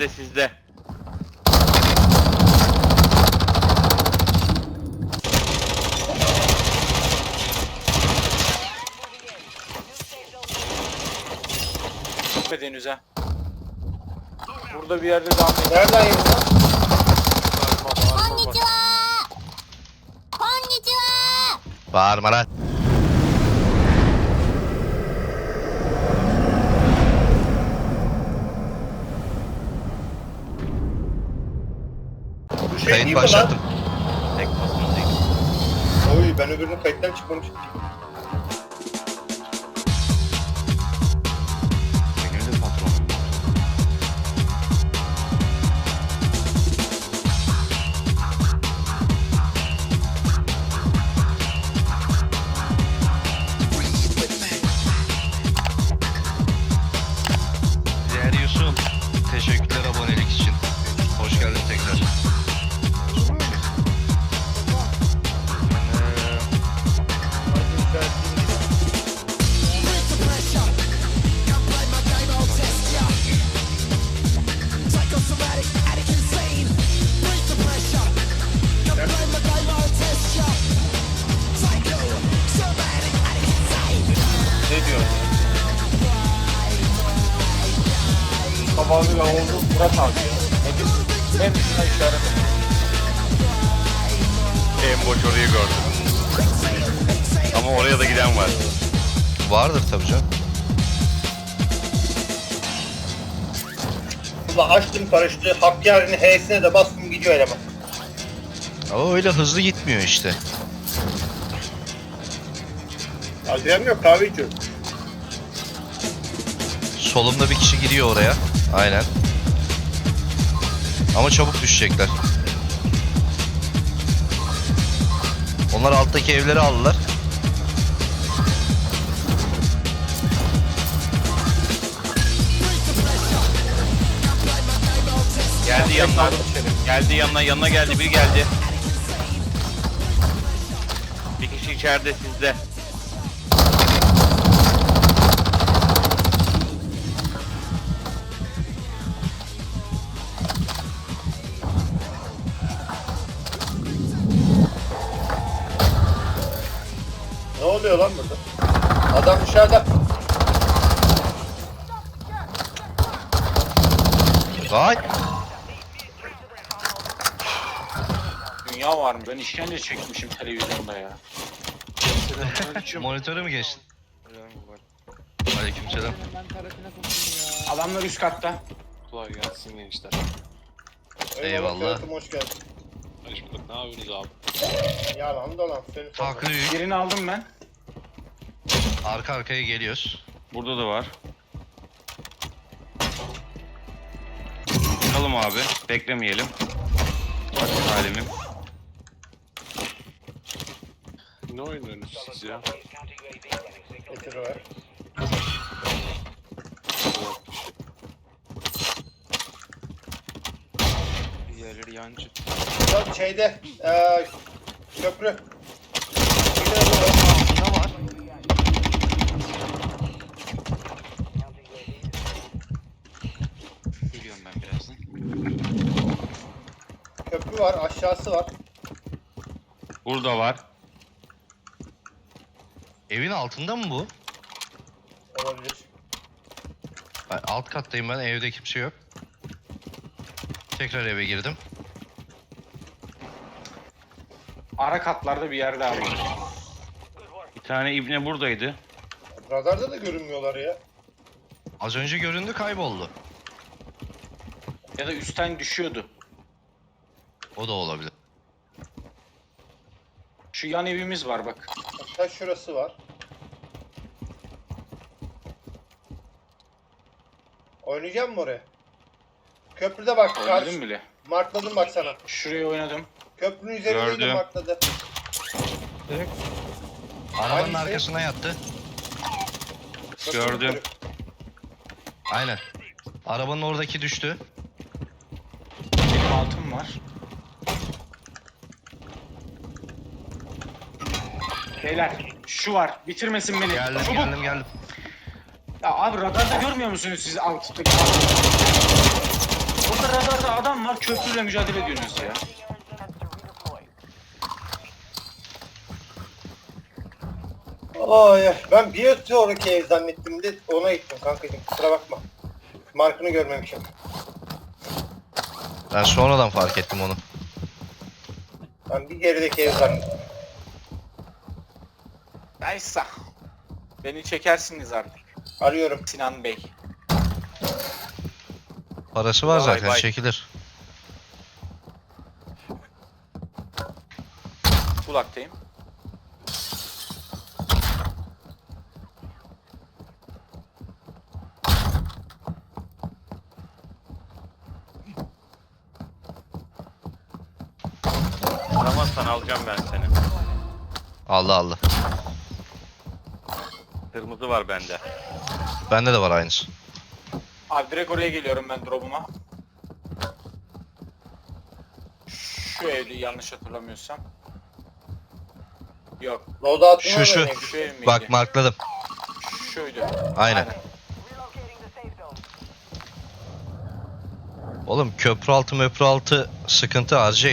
de sizde. Gitmedi henüz ha. Burada bir yerde daha mı? Nereden yedin lan? Bağırma, bağırma, bağırma. Bağırma lan. Mi lan? başlattım. Tek. Oy ben öbürünün kayıttan çıkmamışım. Sabahlı ve oldu Murat abi. Nedir? Hem şuna işaret et. En boş orayı gördüm. Ama oraya da giden var. Vardır tabii canım. Ulan açtım paraşütü Hakkari'nin H'sine de bastım gidiyor eleman. Ama öyle hızlı gitmiyor işte. Acelem yok kahve içiyorum. Solumda bir kişi gidiyor oraya. Aynen. Ama çabuk düşecekler. Onlar alttaki evleri aldılar. Geldi yanına. Geldi yanına. Yanına geldi. Biri geldi. Bir kişi içeride sizde. Oluyor lan burada? Adam dışarıda. Vay! Dünya var mı? Ben işkence çekmişim televizyonda ya. Monitöre mi geçtin? Aleykümselam. Adamlar üst katta. Kolay gelsin gençler. Eyvallah. Hayatım, hoş geldin. Hoş bulduk. Ne yapıyorsunuz abi? Yalan dolan seni. Birini aldım ben. Arka arkaya geliyoruz. Burada da var. Bakalım abi. Beklemeyelim. Bakın halimim. Ne oynuyorsunuz siz ya? Getir ver. Diğerleri yancı. Yok şeyde eee köprü. Ne var? Geliyorum ben birazdan. Köprü var aşağısı var. Burada var. Evin altında mı bu? Olabilir. Ben alt kattayım ben. Evde kimse yok. Tekrar eve girdim. Ara katlarda bir yerde abi. Bir tane ibne buradaydı. Radarda da görünmüyorlar ya. Az önce göründü kayboldu. Ya da üstten düşüyordu. O da olabilir. Şu yan evimiz var bak. Hatta şurası var. Oynayacak mı oraya? Köprüde bak. Oynadım Karşı, bile. markladım bak sana. Şuraya oynadım. Köprünün üzerindeydi Gördüm. markladı. Arabanın Hangisi? arkasına yattı. Köprü Gördüm. yukarı. Aynen. Arabanın oradaki düştü. Benim altım var. Beyler şu var. Bitirmesin beni. Geldim Çabuk. geldim geldim. Ya abi radarda görmüyor musunuz siz alttaki? köprüyle mücadele ediyorsunuz ya. Ay. Ben bir sonraki ev zannettim de ona gittim kankacığım kusura bakma. Markını görmemişim. Ben sonradan fark ettim onu. Ben bir gerideki ev zannettim. Neyse. Beni çekersiniz artık. Arıyorum. Sinan Bey. Parası var Vay zaten vay. çekilir. Kulaktayım. Aramazsan alacağım ben seni. Allah Allah. Kırmızı var bende. Bende de var aynısı. Abi direkt oraya geliyorum ben drop'uma. Şu evde yanlış hatırlamıyorsam. Yok. Loadout'un Şu, şu. Şu ev miydi? Bak markladım. Şuydu. Aynen. Oğlum köprü altı möprü altı sıkıntı RJ.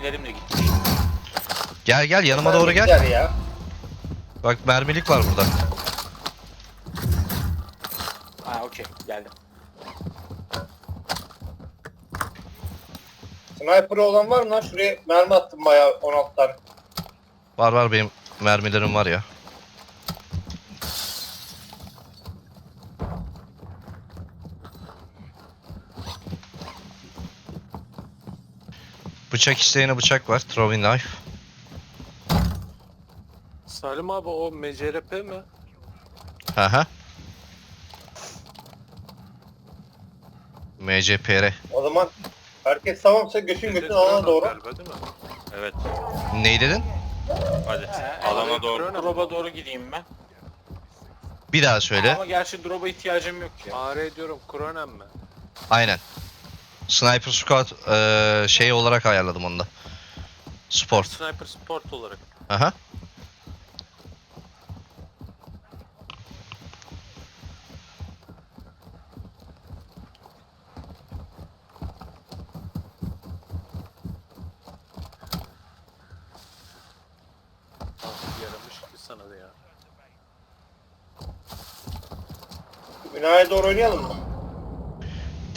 Mermilerim de gitti. Gel gel yanıma doğru gel. Ya. Bak mermilik var burada. Ha okey geldim. Sniper olan var mı lan? Şuraya mermi attım bayağı 16 tane. Var var benim mermilerim var ya. Bıçak isteyene bıçak var. Throwing knife. Salim abi o MCRP mi? Aha. MCPR. O zaman herkes tamamsa götün götün alana doğru. Galiba değil mi? Evet. Ney dedin? Hadi. Alana evet, doğru. Drop'a doğru gideyim ben. Bir daha söyle. Ama gerçi drop'a ihtiyacım yok ya. AR diyorum Kronen mi? Aynen. Sniper Squad eee, şey olarak ayarladım onu da. Sport. Sniper Sport olarak. Aha. Ah, yaramış ki sana da ya. Binaya doğru oynayalım mı?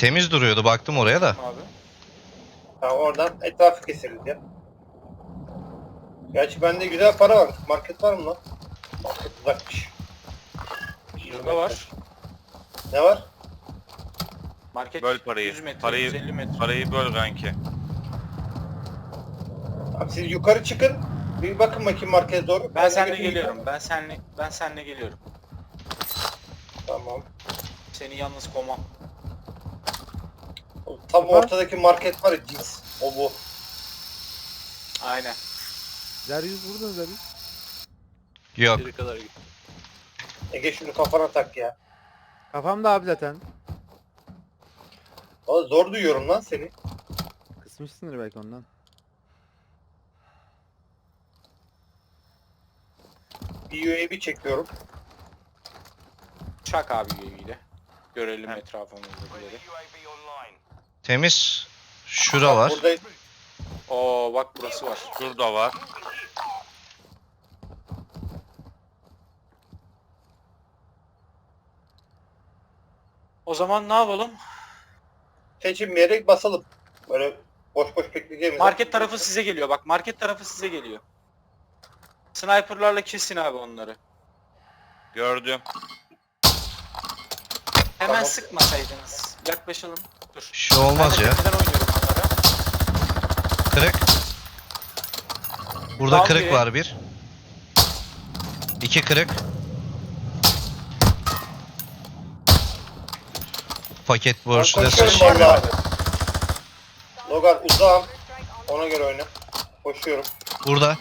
Temiz duruyordu baktım oraya da. Abi. Tamam oradan etrafı keseriz ya. Gerçi bende güzel para var. Market var mı lan? Market uzakmış. Şurada var. Ne var? Market Böl parayı. 100 metre, Parayı- 150 metre. Parayı böl kanki. Abi siz yukarı çıkın. Bir bakın bakayım markete doğru. Ben de seninle geliyorum. Ben seninle ben seninle geliyorum. Tamam. Seni yalnız komam. Tam ortadaki market var ya cins. O bu. Aynen. Zeryüz burada Zeryüz. Yok. Geri kadar git. Ege şunu kafana tak ya. Kafamda abi zaten. Valla zor duyuyorum lan seni. Kısmışsındır belki ondan. Bir UAV çekiyorum. Çak abi UAV'yle. Görelim etrafımızdakileri. Temiz. Şura var. Burada Oo bak burası var. Şurada var. O zaman ne yapalım? seçilmeyerek basalım. Böyle boş boş bekleyeceğimiz. Market tarafı size geliyor. Bak market tarafı size geliyor. Sniper'larla kesin abi onları. Gördüm. Hemen Tamam. sıkmasaydınız. Yaklaşalım. Dur. Bir şey olmaz ya. tepeden oynuyorum onlara. Kırık. Burada Down kırık biri. var bir. İki kırık. Paket borçlu da koşuyorum sıçayım. valla. Logar uzağım. Ona göre oyna. Koşuyorum. Burada.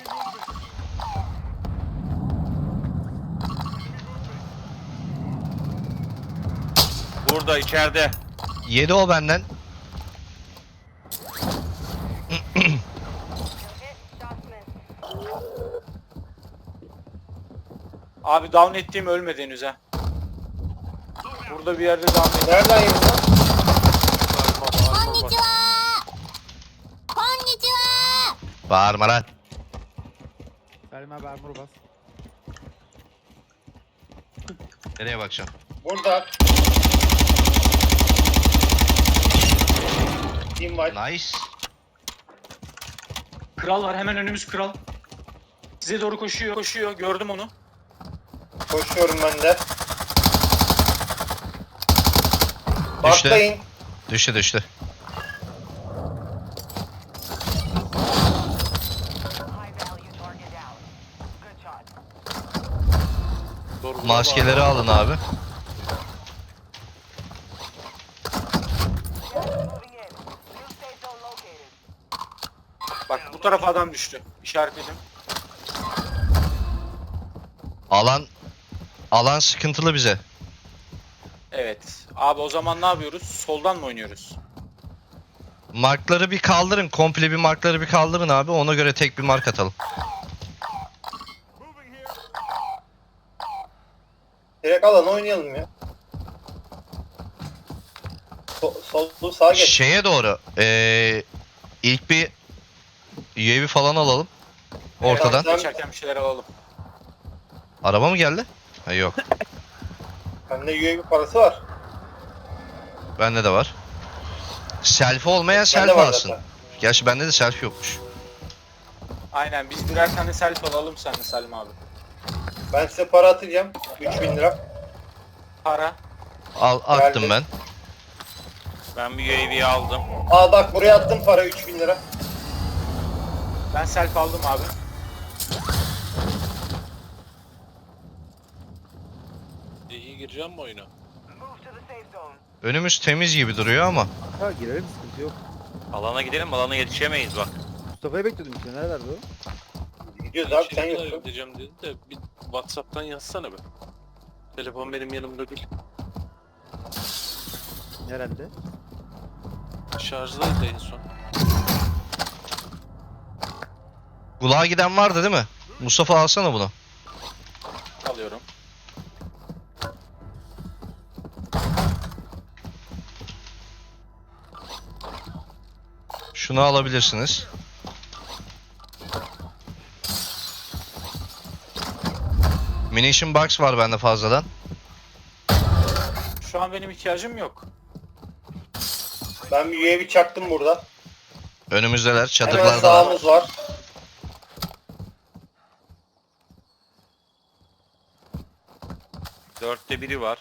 Burada içeride. Yedi o benden. Abi down ettiğim ölmedi henüz ha. Burada bir yerde down ettim. Nereden yedin lan? Bağırma lan. Selma Bermur bas. Nereye bakacağım? Burada. Team var. Nice. Kral var hemen önümüz kral. Size doğru koşuyor koşuyor gördüm onu. Koşuyorum ben de. Düştü. Baklayın. Düştü düştü. Doğru, Maskeleri alın abi. Tarafa adam düştü. İşaretledim. Alan alan sıkıntılı bize. Evet. Abi o zaman ne yapıyoruz? Soldan mı oynuyoruz? Markları bir kaldırın. Komple bir markları bir kaldırın abi. Ona göre tek bir mark atalım. Direkt alan oynayalım ya. So, sollu sağa geç. Şeye doğru. Ee, ilk bir UAV falan alalım. Ortadan. Geçerken bir şeyler alalım. Araba mı geldi? Ha, yok. Bende UAV parası var. Bende de var. Selfie olmayan selfie var alsın. zaten. Gerçi bende de selfie yokmuş. Aynen biz birer tane selfie alalım sen de Salim abi. Ben size para atacağım. 3000 lira. Para. Al attım Geldi. ben. Ben bir UAV aldım. Al bak buraya attım para 3000 lira. Ben selfie aldım abi. İyi gireceğim mi oyuna? Önümüz temiz gibi duruyor ama. Ha girelim sıkıntı yok. Alana gidelim alana yetişemeyiz bak. Mustafa'yı bekliyordum işte. Nerelerde o? Gidiyoruz abi sen yoksun. gideceğim dedi de bir Whatsapp'tan yazsana be. Telefon benim yanımda değil. Nerede? Şarjdaydı en son. Kulağa giden vardı değil mi? Mustafa alsana bunu. Alıyorum. Şunu alabilirsiniz. Munition box var bende fazladan. Şu an benim ihtiyacım yok. Ben bir UAV çaktım burada. Önümüzdeler, Hemen çadırlarda. sağımız var. Dörtte biri var.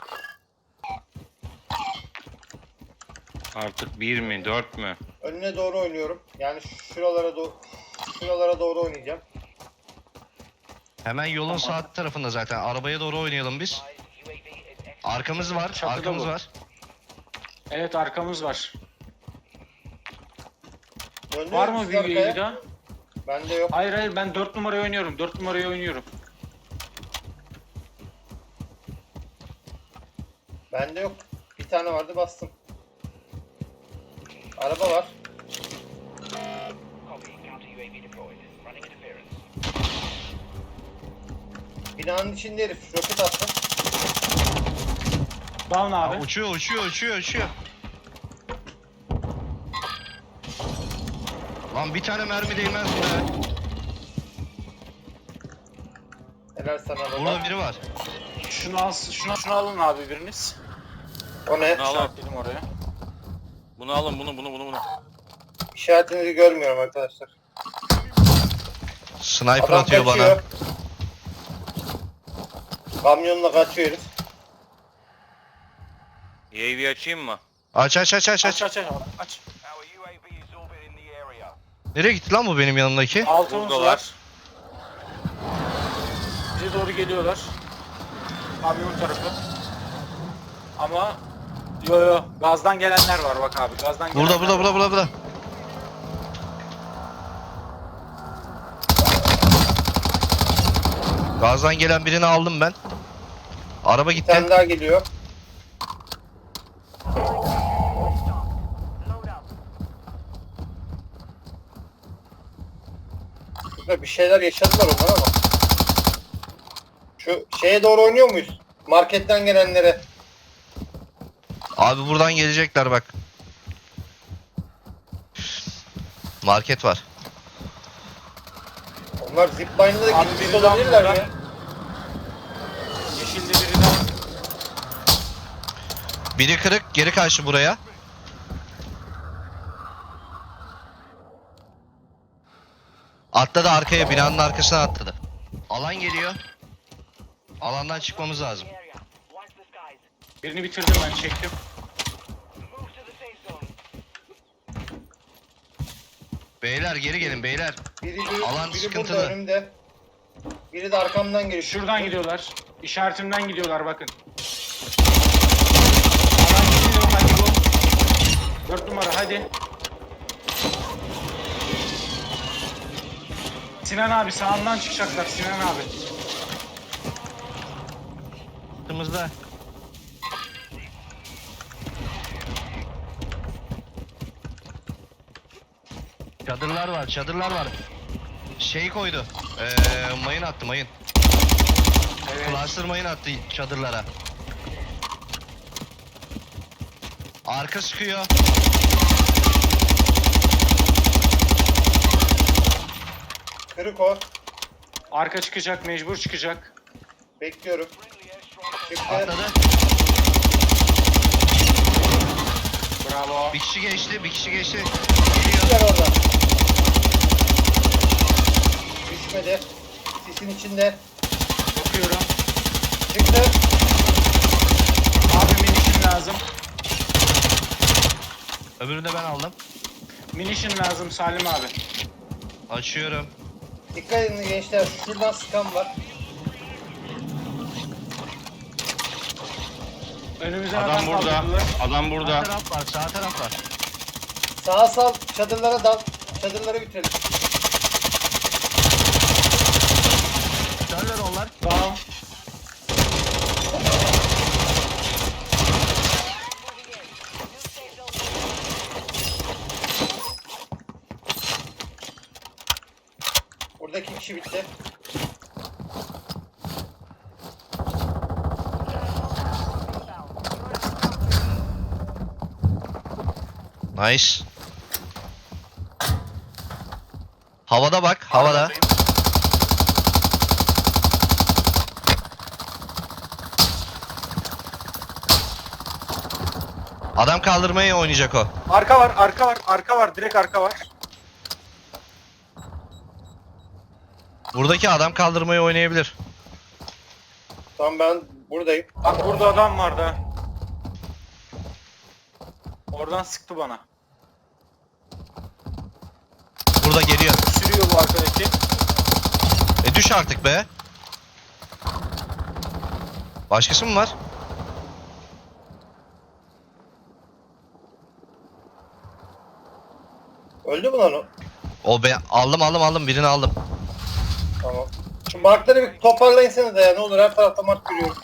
Artık bir mi dört mü? Önüne doğru oynuyorum. Yani şuralara doğru şuralara doğru oynayacağım. Hemen yolun sağ tarafında zaten. Arabaya doğru oynayalım biz. Arkamız var, Çatıda arkamız bu. var. Evet arkamız var. Döndünüz Var mı siz bir arkaya? Daha? Bende yok. Hayır hayır ben 4 numarayı oynuyorum. 4 numarayı oynuyorum. Bende yok. Bir tane vardı bastım. Araba var. Binanın içinde herif roket attı. Down Aa, abi. uçuyor, uçuyor, uçuyor, uçuyor. Lan bir tane mermi değmez be. Helal sana baba. Burada biri var. Şunu al, şunu, şunu alın abi biriniz. O ne? Bunu alın. İşaretledim oraya. Bunu alın bunu bunu bunu bunu. İşaretinizi görmüyorum arkadaşlar. Sniper Adam atıyor bana. kaçıyor. Kamyonla kaçıyor herif. UAV açayım mı? Aç aç aç aç Aç aç. aç aç. aç. Nereye gitti lan bu benim yanımdaki? Altımız var. Bize doğru geliyorlar. Kamyon tarafı. Ama yo yo gazdan gelenler var bak abi. Gazdan gelenler Burada burada burada burada burada. Gazdan gelen birini aldım ben. Araba Bir gitti. tane daha geliyor. Burada bir şeyler yaşadılar onlar ama. Şu şeye doğru oynuyor muyuz? Marketten gelenlere. Abi buradan gelecekler bak. Market var. Onlar zipline'la da Abi gitmiş biri daha olabilirler burada. ya. Yeşilde biri daha. Biri kırık geri karşı buraya. Atladı arkaya binanın arkasına atladı. Alan geliyor. Alandan çıkmamız lazım. Birini bitirdim ben çektim. Beyler geri gelin beyler. Biri, biri, Alan biri sıkıntılı. burada önümde. Biri de arkamdan geliyor. Şuradan gidiyorlar. İşaretimden gidiyorlar bakın. Alan gidiyor hadi bu. Dört numara hadi. Sinan abi sağından çıkacaklar Sinan abi. Altımızda. Çadırlar var, çadırlar var. Şey koydu. Ee, mayın attı, mayın. Evet. Cluster mayın attı çadırlara. Arka sıkıyor. Kırık o. Arka çıkacak mecbur çıkacak. Bekliyorum. Çıktı. Atladı. Bravo. Bir kişi geçti, bir kişi geçti. Düştüler orada. Düşmedi. Sisin içinde. Bakıyorum. Çıktı. Abi minişin lazım. Öbürünü de ben aldım. Minişin lazım Salim abi. Açıyorum. Dikkat edin gençler. Şuradan sıkan var. Önümüzden Adam burada. kaldırdılar. Adam Sağ burada. taraf var, sağ taraf var. Sağa sal. Çadırlara dal. Çadırları bitirelim. Körler onlar. Tamam. Buradaki kişi bitti. Nice. Havada bak, havada. Adam kaldırmaya oynayacak o. Arka var, arka var, arka var, direkt arka var. Buradaki adam kaldırmayı oynayabilir. Tamam ben buradayım. Bak burada adam vardı. ha. Oradan sıktı bana. Burada geliyor. Sürüyor bu arkadaki. E düş artık be. Başkası mı var? Öldü mü lan o? O be aldım aldım aldım birini aldım. Tamam. Şu markları bir toparlayın da ya ne olur her tarafta mark görüyorum.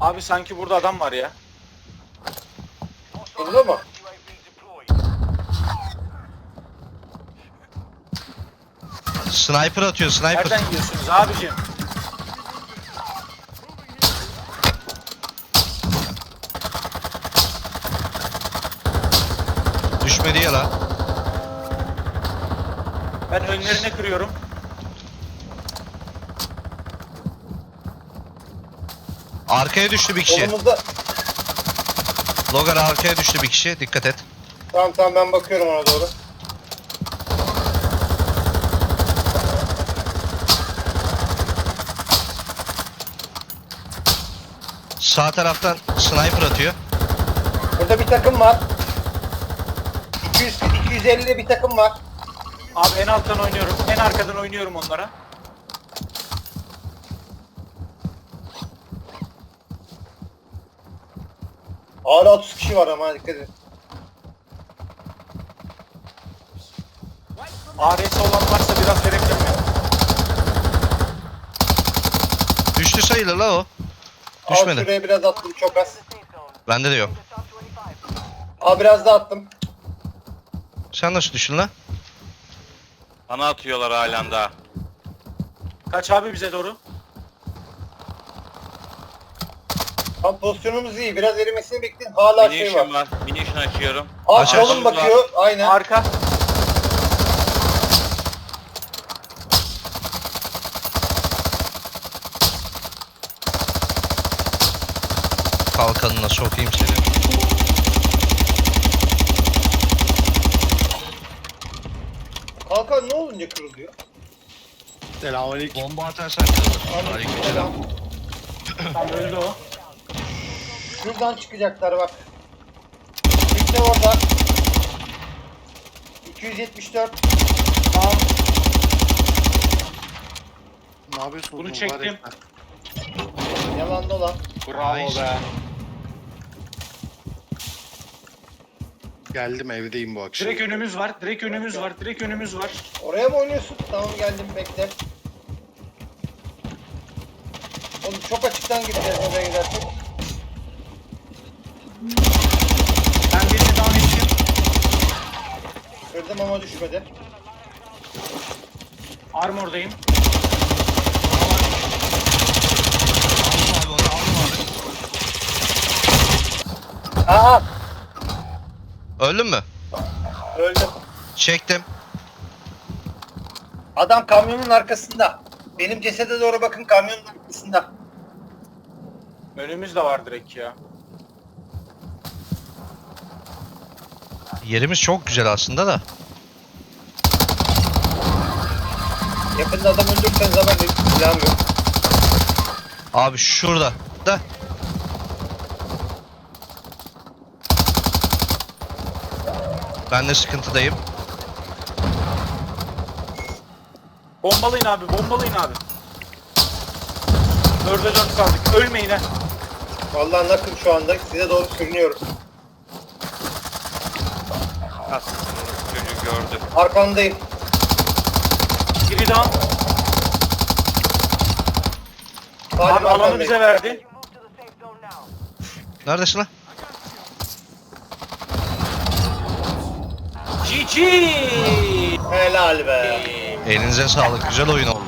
Abi sanki burada adam var ya. Burada mı? Sniper atıyor sniper. Nereden yiyorsunuz abicim? Düşmedi ya la. Ben önlerine kırıyorum. Arkaya düştü bir kişi. Logar arkaya düştü bir kişi. Dikkat et. Tamam tamam ben bakıyorum ona doğru. Sağ taraftan sniper atıyor. Burada bir takım var. 200 250'de bir takım var. Abi en alttan oynuyorum. En arkadan oynuyorum onlara. Hala 30 kişi var ama dikkat edin. ARS olan varsa biraz verebilir mi? Düştü sayılır la o. Al Düşmedi. şuraya biraz attım çok az. Bende de yok. Al biraz daha attım. Sen nasıl düşün la? Bana atıyorlar halen daha. Kaç abi bize doğru? Tam pozisyonumuz iyi. Biraz erimesini bekleyin. Hala şey var. Munition var. Munition açıyorum. Aa Aç, aç. solum bakıyor. Aynen. Arka. Kalkanına sokayım seni. Kalkan ne olunca kırılıyor? Bomba atarsan kırılır. Aleykümselam. Tam öldü o. Şuradan çıkacaklar bak. Tekne orada. 274. Tamam. Ne yapıyorsun? Bunu çektim. Yalan dolan. Bravo be. Geldim evdeyim bu akşam. Direkt önümüz var. Direkt önümüz var. Direkt önümüz var. Oraya mı oynuyorsun? Tamam geldim bekle. Oğlum çok açıktan gideceğiz oraya gidersek. Ben birini down ettim. Kırdım ama düşmedi. Armordayım. Aldım abi onu aldım abi. Aha Öldün mü? öldüm. Çektim. Adam kamyonun arkasında. Benim cesede doğru bakın kamyonun arkasında. Önümüz de var direkt ya. Yerimiz çok güzel aslında da. Yakında adam öldürürsen zaman benim silahım yok. Abi şurada. Da. Ben de sıkıntıdayım. Bombalayın abi. Bombalayın abi. Dörde dört kaldık. Ölmeyin ha. Vallahi nakım şu anda size doğru sürünüyorum. Aslında çocuğu gördü. Arkandayım. Biri down. Abi alanı arkandayım. bize verdi. Neredesin lan? GG. Helal be. Elinize sağlık. Güzel oyun oldu.